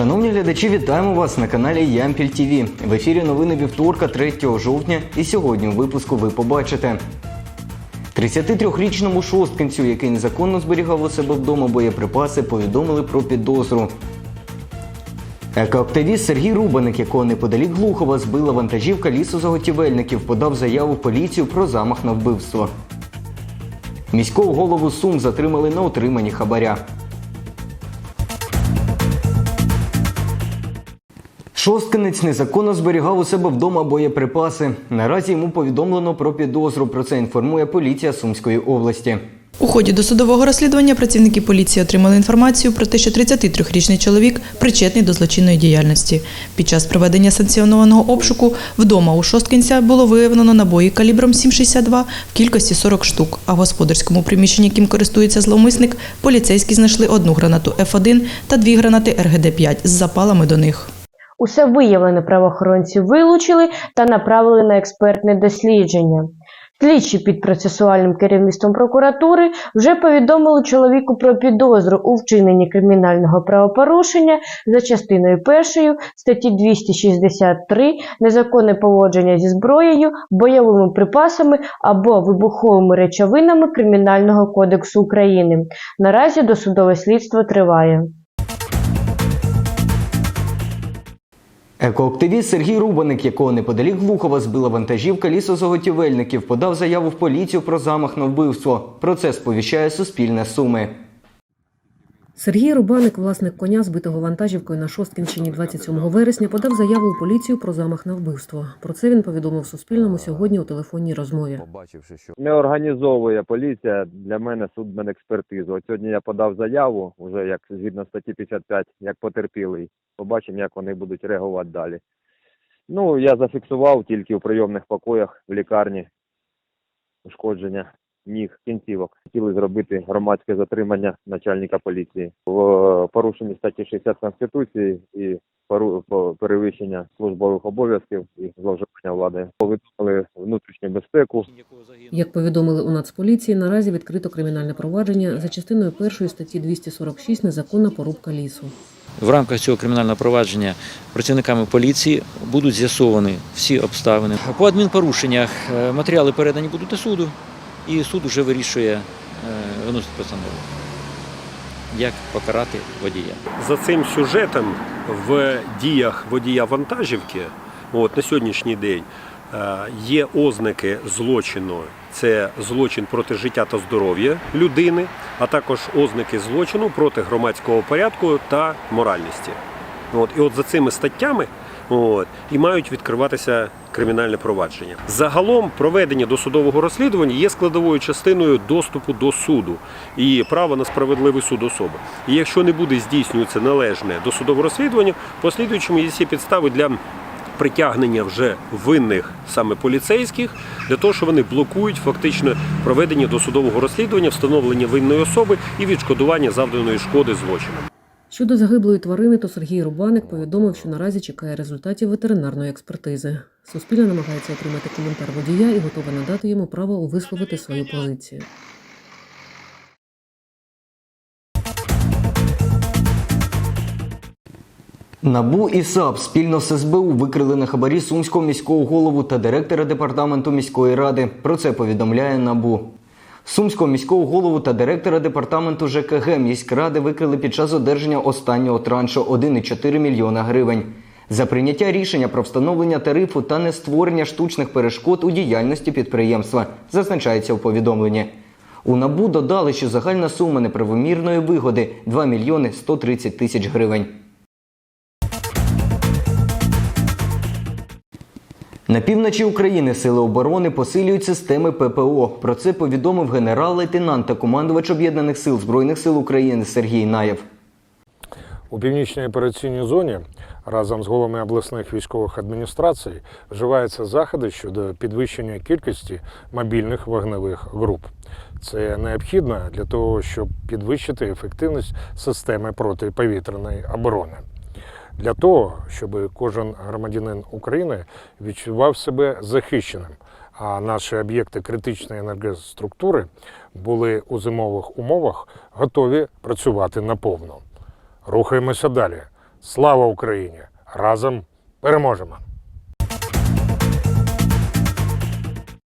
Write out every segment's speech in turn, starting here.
Шановні глядачі, вітаємо вас на каналі Ямпіль ТВ. В ефірі новини вівторка 3 жовтня. І сьогодні у випуску ви побачите. 33-річному шосткинцю, який незаконно зберігав у себе вдома боєприпаси, повідомили про підозру. Екоактивіст Сергій Рубаник, якого неподалік Глухова збила вантажівка лісозаготівельників, подав заяву поліцію про замах на вбивство. Міського голову Сум затримали на отриманні хабаря. Шосткинець незаконно зберігав у себе вдома боєприпаси. Наразі йому повідомлено про підозру. Про це інформує поліція Сумської області. У ході досудового розслідування працівники поліції отримали інформацію про те, що 33-річний чоловік причетний до злочинної діяльності. Під час проведення санкціонованого обшуку вдома у Шосткинця було виявлено набої калібром 7,62 в кількості 40 штук. А в господарському приміщенні, яким користується зловмисник, поліцейські знайшли одну гранату Ф1 та дві гранати РГД-5 з запалами до них. Усе виявлене правоохоронці вилучили та направили на експертне дослідження. Слідчі під процесуальним керівництвом прокуратури вже повідомили чоловіку про підозру у вчиненні кримінального правопорушення за частиною першою статті 263 незаконне поводження зі зброєю, бойовими припасами або вибуховими речовинами Кримінального кодексу України. Наразі досудове слідство триває. Екоактивіст Сергій Рубаник, якого неподалік Глухова збила вантажівка лісозаготівельників, подав заяву в поліцію про замах на вбивство. Про це сповіщає Суспільне Суми. Сергій Рубаник, власник коня, збитого вантажівкою на Шосткінщині 27 вересня, подав заяву у поліцію про замах на вбивство. Про це він повідомив Суспільному сьогодні у телефонній розмові. побачивши, що не організовує поліція для мене судмедекспертизу. От сьогодні я подав заяву, вже як згідно статті 55, як потерпілий. Побачимо, як вони будуть реагувати далі. Ну, я зафіксував тільки у прийомних покоях в лікарні ушкодження ніг, кінцівок. Хотіли зробити громадське затримання начальника поліції в е, порушенні статті 60 Конституції і перевищення службових обов'язків і зловживання влади. Повідомили внутрішню безпеку, Як повідомили у Нацполіції, наразі відкрито кримінальне провадження за частиною першої статті 246 незаконна порубка лісу. в рамках цього кримінального провадження працівниками поліції будуть з'ясовані всі обставини. По адмінпорушеннях е, матеріали передані будуть до суду, і суд вже вирішує е, виносить постанову, як покарати водія. за цим сюжетом в діях водія вантажівки от, на сьогоднішній день е, є ознаки злочину. Це злочин проти життя та здоров'я людини, а також ознаки злочину проти громадського порядку та моральності. От, і от за цими статтями от, і мають відкриватися кримінальне провадження. Загалом проведення досудового розслідування є складовою частиною доступу до суду і права на справедливий суд особи. І якщо не буде здійснюватися належне досудове розслідування, в послідуючому є всі підстави для притягнення вже винних саме поліцейських для того, що вони блокують фактично проведення досудового розслідування, встановлення винної особи і відшкодування завданої шкоди злочином. Щодо загиблої тварини, то Сергій Рубаник повідомив, що наразі чекає результатів ветеринарної експертизи. Суспільне намагається отримати коментар водія і готове надати йому право висловити свою позицію. НАБУ і САП спільно з СБУ викрили на хабарі сумського міського голову та директора департаменту міської ради. Про це повідомляє НАБУ. Сумського міського голову та директора департаменту ЖКГ міськради викрили під час одержання останнього траншу 1,4 мільйона гривень. За прийняття рішення про встановлення тарифу та не створення штучних перешкод у діяльності підприємства, зазначається у повідомленні. У НАБУ додали, що загальна сума неправомірної вигоди 2 мільйони 130 тисяч гривень. На півночі України сили оборони посилюють системи ППО. Про це повідомив генерал-лейтенант та командувач об'єднаних сил збройних сил України Сергій Наєв. У північній операційній зоні разом з головами обласних військових адміністрацій вживаються заходи щодо підвищення кількості мобільних вогневих груп. Це необхідно для того, щоб підвищити ефективність системи протиповітряної оборони. Для того, щоб кожен громадянин України відчував себе захищеним, а наші об'єкти критичної енергоструктури були у зимових умовах готові працювати наповну. Рухаємося далі. Слава Україні! Разом переможемо!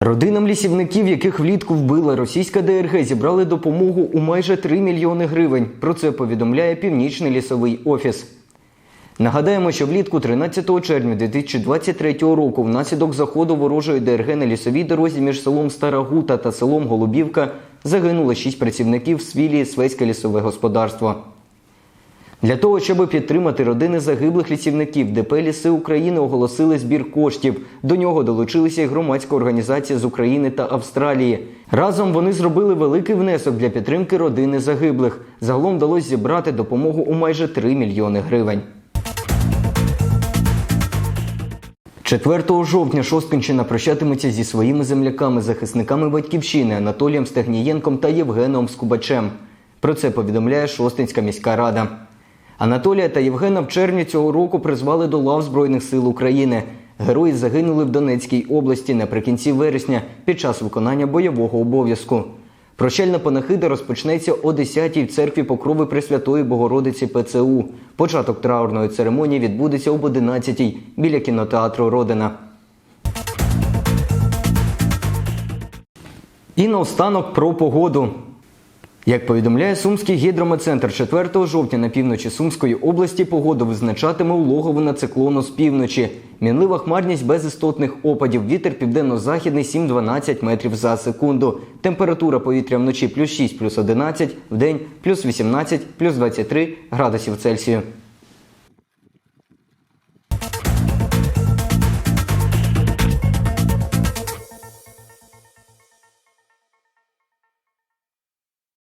Родинам лісівників, яких влітку вбила російська ДРГ, зібрали допомогу у майже 3 мільйони гривень. Про це повідомляє Північний лісовий офіс. Нагадаємо, що влітку 13 червня 2023 року внаслідок заходу ворожої ДРГ на лісовій дорозі між селом Стара Гута та селом Голубівка загинуло 6 працівників з філії Свеське лісове господарство. Для того, щоб підтримати родини загиблих лісівників, ДП «Ліси України оголосили збір коштів. До нього долучилися й громадська організація з України та Австралії. Разом вони зробили великий внесок для підтримки родини загиблих. Загалом вдалося зібрати допомогу у майже 3 мільйони гривень. 4 жовтня Шосткинщина прощатиметься зі своїми земляками, захисниками батьківщини Анатолієм Стегнієнком та Євгеном Скубачем. Про це повідомляє Шостинська міська рада. Анатолія та Євгена в червні цього року призвали до лав Збройних сил України. Герої загинули в Донецькій області наприкінці вересня під час виконання бойового обов'язку. Прощальна панахида розпочнеться о 10-й в церкві Покрови Пресвятої Богородиці ПЦУ. Початок траурної церемонії відбудеться об 11-й біля кінотеатру Родина. І наостанок про погоду. Як повідомляє Сумський гідрометцентр, 4 жовтня на півночі Сумської області погоду визначатиме улоговина циклону з півночі. Мінлива хмарність без істотних опадів. Вітер південно-західний 7-12 метрів за секунду. Температура повітря вночі плюс 6, плюс 11, день плюс 18, плюс 23 градусів Цельсію.